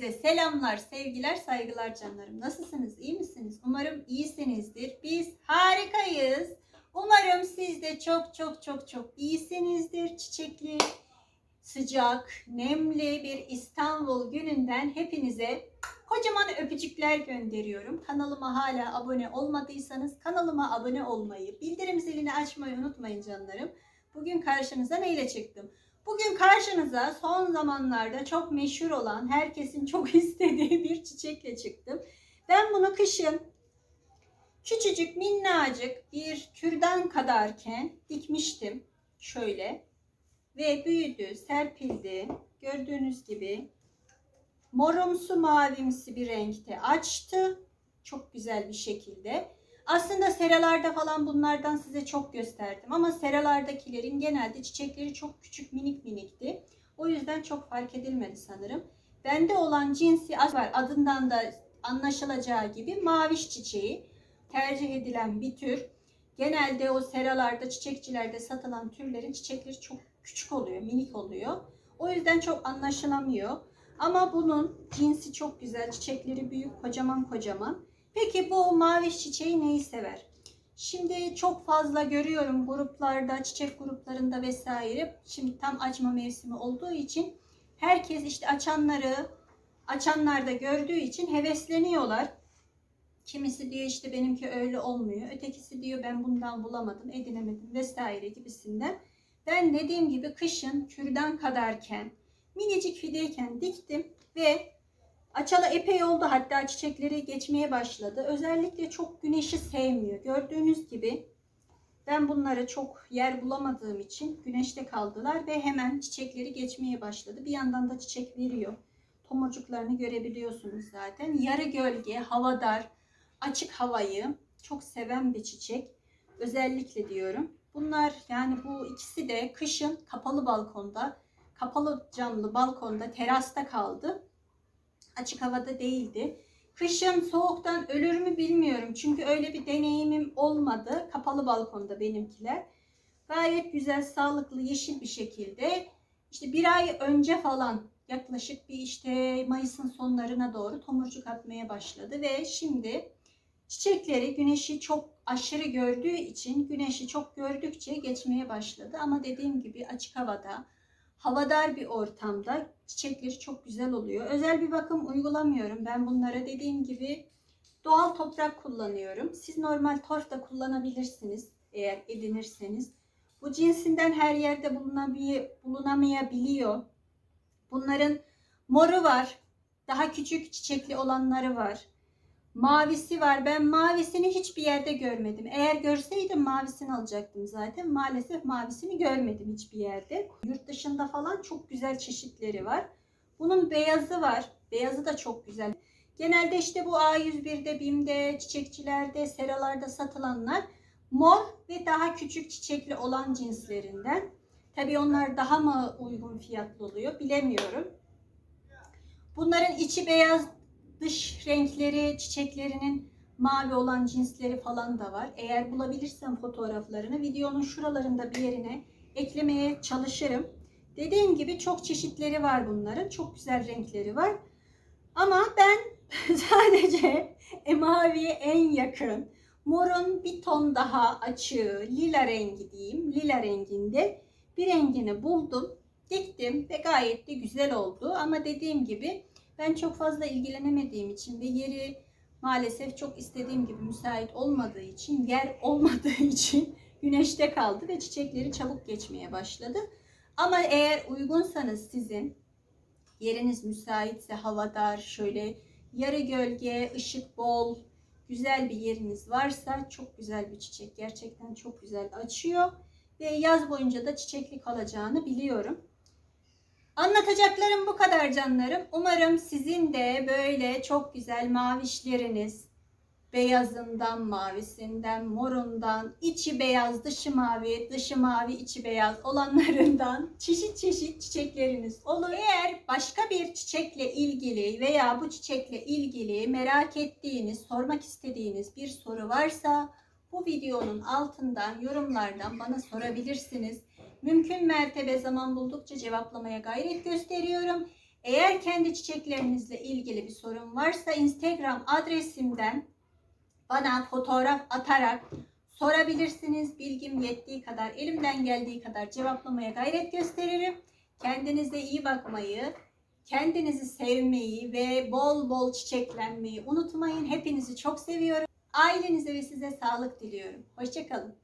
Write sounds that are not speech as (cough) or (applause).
Hepinize selamlar, sevgiler, saygılar canlarım. Nasılsınız? iyi misiniz? Umarım iyisinizdir. Biz harikayız. Umarım siz de çok çok çok çok iyisinizdir. Çiçekli, sıcak, nemli bir İstanbul gününden hepinize kocaman öpücükler gönderiyorum. Kanalıma hala abone olmadıysanız kanalıma abone olmayı, bildirim zilini açmayı unutmayın canlarım. Bugün karşınıza neyle çıktım? Bugün karşınıza son zamanlarda çok meşhur olan, herkesin çok (laughs) istediği bir çiçekle çıktım. Ben bunu kışın küçücük minnacık bir kürdan kadarken dikmiştim. Şöyle. Ve büyüdü, serpildi. Gördüğünüz gibi morumsu mavimsi bir renkte açtı. Çok güzel bir şekilde. Aslında seralarda falan bunlardan size çok gösterdim ama seralardakilerin genelde çiçekleri çok küçük minik minikti. O yüzden çok fark edilmedi sanırım. Bende olan cinsi var adından da anlaşılacağı gibi maviş çiçeği tercih edilen bir tür. Genelde o seralarda, çiçekçilerde satılan türlerin çiçekleri çok küçük oluyor, minik oluyor. O yüzden çok anlaşılamıyor. Ama bunun cinsi çok güzel, çiçekleri büyük, kocaman kocaman. Peki bu mavi çiçeği neyi sever? Şimdi çok fazla görüyorum gruplarda, çiçek gruplarında vesaire. Şimdi tam açma mevsimi olduğu için herkes işte açanları, açanlarda gördüğü için hevesleniyorlar. Kimisi diyor işte benimki öyle olmuyor. Ötekisi diyor ben bundan bulamadım, edinemedim vesaire gibisinden. Ben dediğim gibi kışın kürdan kadarken, minicik fideyken diktim ve Açalı epey oldu hatta çiçekleri geçmeye başladı. Özellikle çok güneşi sevmiyor. Gördüğünüz gibi ben bunları çok yer bulamadığım için güneşte kaldılar ve hemen çiçekleri geçmeye başladı. Bir yandan da çiçek veriyor. Tomurcuklarını görebiliyorsunuz zaten. Yarı gölge, havadar, açık havayı çok seven bir çiçek. Özellikle diyorum. Bunlar yani bu ikisi de kışın kapalı balkonda, kapalı camlı balkonda, terasta kaldı açık havada değildi. Kışın soğuktan ölür mü bilmiyorum. Çünkü öyle bir deneyimim olmadı. Kapalı balkonda benimkiler. Gayet güzel, sağlıklı, yeşil bir şekilde. İşte bir ay önce falan yaklaşık bir işte Mayıs'ın sonlarına doğru tomurcuk atmaya başladı. Ve şimdi çiçekleri güneşi çok aşırı gördüğü için güneşi çok gördükçe geçmeye başladı. Ama dediğim gibi açık havada havadar bir ortamda çiçekleri çok güzel oluyor. Özel bir bakım uygulamıyorum. Ben bunlara dediğim gibi doğal toprak kullanıyorum. Siz normal torf da kullanabilirsiniz eğer edinirseniz. Bu cinsinden her yerde bulunamayabiliyor. Bunların moru var. Daha küçük çiçekli olanları var. Mavisi var. Ben mavisini hiçbir yerde görmedim. Eğer görseydim mavisini alacaktım zaten. Maalesef mavisini görmedim hiçbir yerde. Yurt dışında falan çok güzel çeşitleri var. Bunun beyazı var. Beyazı da çok güzel. Genelde işte bu A101'de, BİM'de, çiçekçilerde, seralarda satılanlar mor ve daha küçük çiçekli olan cinslerinden. Tabii onlar daha mı uygun fiyatlı oluyor bilemiyorum. Bunların içi beyaz dış renkleri, çiçeklerinin mavi olan cinsleri falan da var. Eğer bulabilirsem fotoğraflarını videonun şuralarında bir yerine eklemeye çalışırım. Dediğim gibi çok çeşitleri var bunların. Çok güzel renkleri var. Ama ben (laughs) sadece e, maviye en yakın, morun bir ton daha açığı, lila rengi diyeyim, lila renginde bir rengini buldum. Diktim ve gayet de güzel oldu. Ama dediğim gibi ben çok fazla ilgilenemediğim için ve yeri maalesef çok istediğim gibi müsait olmadığı için, yer olmadığı (laughs) için güneşte kaldı ve çiçekleri çabuk geçmeye başladı. Ama eğer uygunsanız sizin yeriniz müsaitse havadar, şöyle yarı gölge, ışık bol, güzel bir yeriniz varsa çok güzel bir çiçek. Gerçekten çok güzel açıyor ve yaz boyunca da çiçekli kalacağını biliyorum. Anlatacaklarım bu kadar canlarım. Umarım sizin de böyle çok güzel mavişleriniz, beyazından, mavisinden, morundan, içi beyaz, dışı mavi, dışı mavi, içi beyaz olanlarından (laughs) çeşit çeşit çiçekleriniz olur. Eğer başka bir çiçekle ilgili veya bu çiçekle ilgili merak ettiğiniz, sormak istediğiniz bir soru varsa bu videonun altından yorumlardan bana sorabilirsiniz. Mümkün mertebe zaman buldukça cevaplamaya gayret gösteriyorum. Eğer kendi çiçeklerinizle ilgili bir sorun varsa Instagram adresimden bana fotoğraf atarak sorabilirsiniz. Bilgim yettiği kadar, elimden geldiği kadar cevaplamaya gayret gösteririm. Kendinize iyi bakmayı, kendinizi sevmeyi ve bol bol çiçeklenmeyi unutmayın. Hepinizi çok seviyorum. Ailenize ve size sağlık diliyorum. Hoşçakalın.